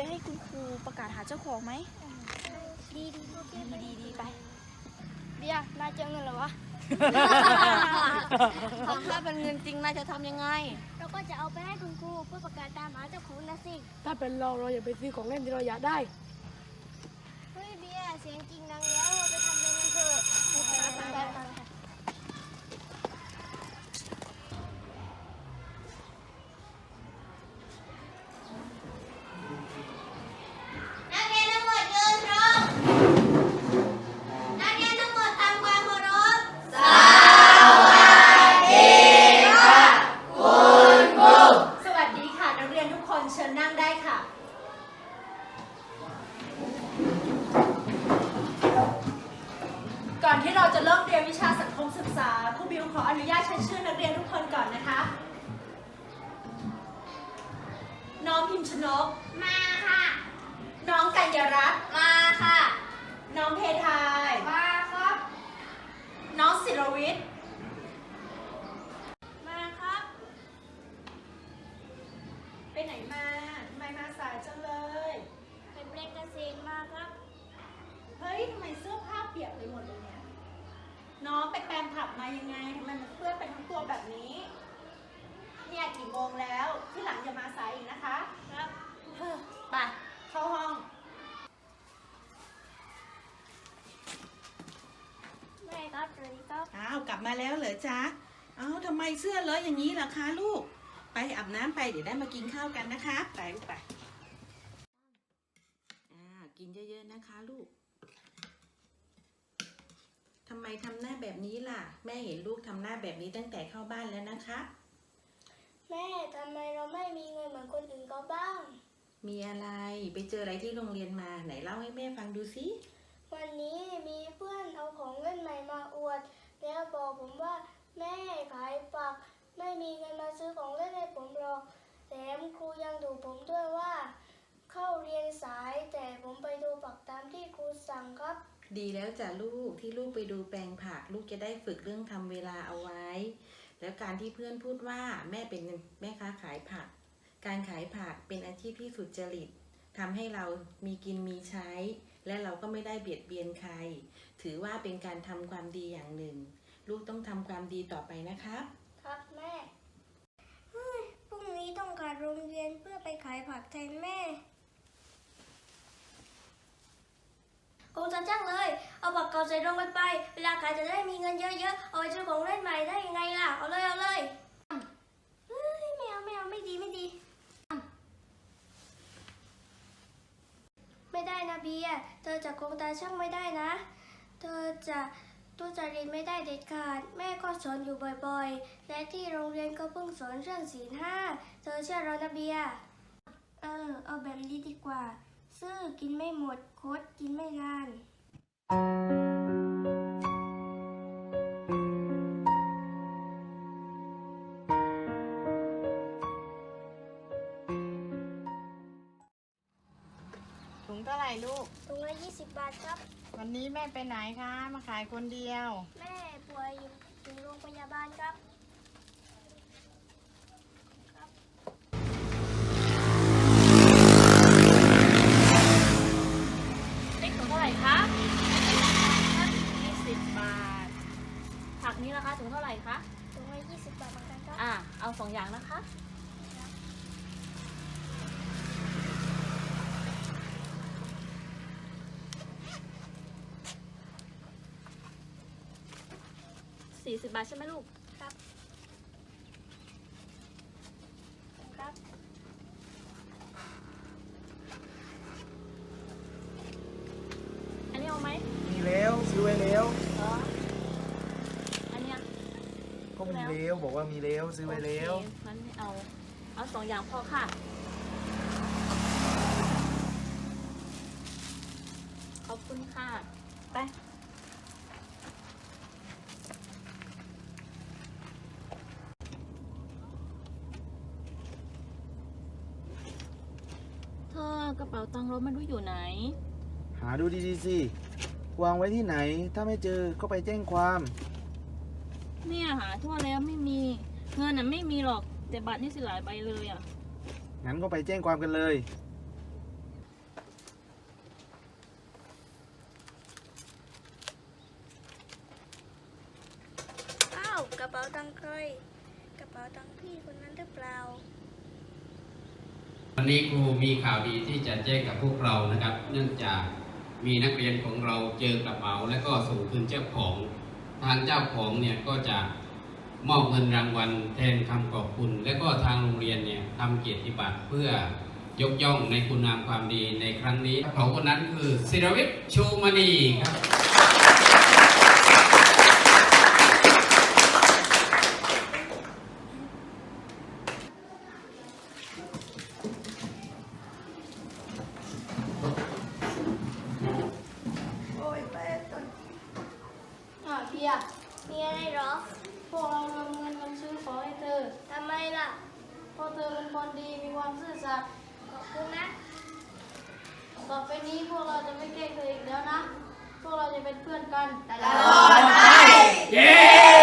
ไปให้คุณครูประกาศหาเจ้าของไหมดีดีดีดีดีดีไป เบียร์นายเจอเงินเหรอวะ ถ้าเป็นเงินจริงนายจะทำยังไง เราก็จะเอาไปให้คุณครูเพื่อประกาศตามหาเจ้าของนะสิ ถ้าเป็นเราเราอย่าไปซื้อของเล่นที่เราอยากได้ เฮ้ยเบียร์เสียงจริงดังแล้ว ออนุญาตใช้ชื่อนักเรียนทุกคนก่อนนะคะ น้องพิมพ์ชนก มาค่ะ น้องกัญญารัตน์มาค่ะ น้องเพทาย มาครับ น้องศิรวิทย์ มาครับ ไปไหนมาทำไมมาสายจังเลย เป็นเปลงเกษตรมาครับ เฮ้ยทำไมเสื้อผ้าเปียกไปหมดเลยเนี่ย น้องไปแปรงผักมายังไงทำไมมันเปื้อนไปทั้งตัวแบบนี้ เนี่ยกี่โมงแล้วที่หลังอย่ามาสายอีกนะคะ ครับเฮ้อไปเข้าห้องแม่ครับสวัสดีครับอ้าวกลับมาแล้วเหรอจ๊ะเอ้าทำไมเสื้อเลอะอย่างนี้ล่ะคะลูก ไปอาบน้ำไปเดี๋ยวได้มากินข้าวกันนะคะ ไปลูกไปอ่ากินเยอะๆนะคะ ลูก ทำไมทำหน้าแบบนี้ล่ะ แม่เห็นลูกทำหน้าแบบนี้ตั้งแต่เข้าบ้านแล้วนะคะ แม่ทำไมเราไม่มีเงินเหมือนคนอื่นเขาบ้าง มีอะไรไปเจออะไรที่โรงเรียนมาไหนเล่าให้แม่ฟังดูสิวันนี้มีเพื่อนเอาของเล่นใหม่มาอวด แล้วบอกผมว่า แม่ขายปัก ไม่มีเงินมาซื้อของเล่นให้ผมหรอกแถมครูยังดูผมด้วยว่า เข้าเรียนสายแต่ผมไปดูปักตามที่ครูสั่งครับ ดีแล้วจ้ะลูกที่ลูกไปดูแปลงผัก ลูกจะได้ฝึกเรื่องทำเวลาเอาไว้ แล้วการที่เพื่อนพูดว่าแม่เป็นแม่ค้าขายผัก การขายผักเป็นอาชีพที่สุจริตทำให้เรามีกินมีใช้ และเราก็ไม่ได้เบียดเบียนใคร ถือว่าเป็นการทำความดีอย่างหนึ่ง ลูกต้องทำความดีต่อไปนะครับ ครับแม่พรุ่งนี้ต้องการโรงเรียนเพื่อไปขายผักแทนแม่ คงจะจ้างเลย เอาผักเก่าใส่รงไปไป เวลาขายจะได้มีเงินเยอะๆ เอาไปซื้อของเล่นใหม่ได้ยังไงล่ะ เอาเลยเอาเลยเฮ้ยไม่เอาไม่เอาไม่ดีไม่ดี ไม่ได้นะเบียเธอจะโกงตาช่างไม่ได้นะ เธอจะตุจริตไม่ได้เด็ดขาด แม่ก็สอนอยู่บ่อยๆ และที่โรงเรียนก็เพิ่งสอนเรื่องศีลห้า เธอเชื่อเรานะเบียเออ เอาแบบนี้ดีกว่า ซื่อกินไม่หมดคตรกิน ไม่นานถุงเท่าไหร่ลูก ถุงละ20บาทครับ วันนี้แม่ไปไหนคะ มาขายคนเดียว แม่ป่วยอยู่ถึงโรงพยาบาลครับ เล็กถุงเท่าไหร่คะยี่สิบบาท ผักนี้นะคะถุงเท่าไหร่คะ ถุงละ20 บาทเหมือนกันครับ อ่า เอาสองอย่างนะคะ สี่สิบบาทใช่ไหมลูก ครับ ครับ อันนี้เอาไหมมีแล้วซื้อไว้แล้วเหรออันเนี้ย ก็มีแล้วบอกว่ามีแล้วซื้อไว้แล้ว โอเคงั้นไม่เอา เอาสองอย่างพอค่ะ ขอบคุณค่ะ ไป กระเป๋าตังค์เราไม่รู้อยู่ไหน หาดูดีๆสิ วางไว้ที่ไหน ถ้าไม่เจอก็ไปแจ้งความ เนี่ยหาทั่วแล้วไม่มี เงินน่ะไม่มีหรอก แต่บัตรนี่สิหลายใบเลยอะ งั้นก็ไปแจ้งความกันเลย อ้าวกระเป๋าตังค์ใครกระเป๋าตังค์พี่คนนั้นหรือเปล่า วันนี้ครูมีข่าวดีที่จะแจ้งกับพวกเรานะครับ เนื่องจากมีนักเรียนของเราเจอกระเป๋า และก็ส่งคืนเจ้าของ ทางเจ้าของเนี่ยก็จะมอบเงินรางวัลแทนคำขอบคุณ และก็ทางโรงเรียนเนี่ยทำเกียรติบัตรเพื่อยกย่องในคุณงามความดีในครั้งนี้เขาคนนั้นคือศิรวิทย์ชูมณีครับ ไรหรอ พวกเรานำเงินมันซื้อของให้เธอ ทำไมล่ะ เพราะเธอเป็นคนดีมีความซื่อสัตย์ ขอบคุณนะ ต่อไปนี้พวกเราจะไม่เกลียดเธออีกแล้วนะ พวกเราจะเป็นเพื่อนกัน ตลอดไป เย้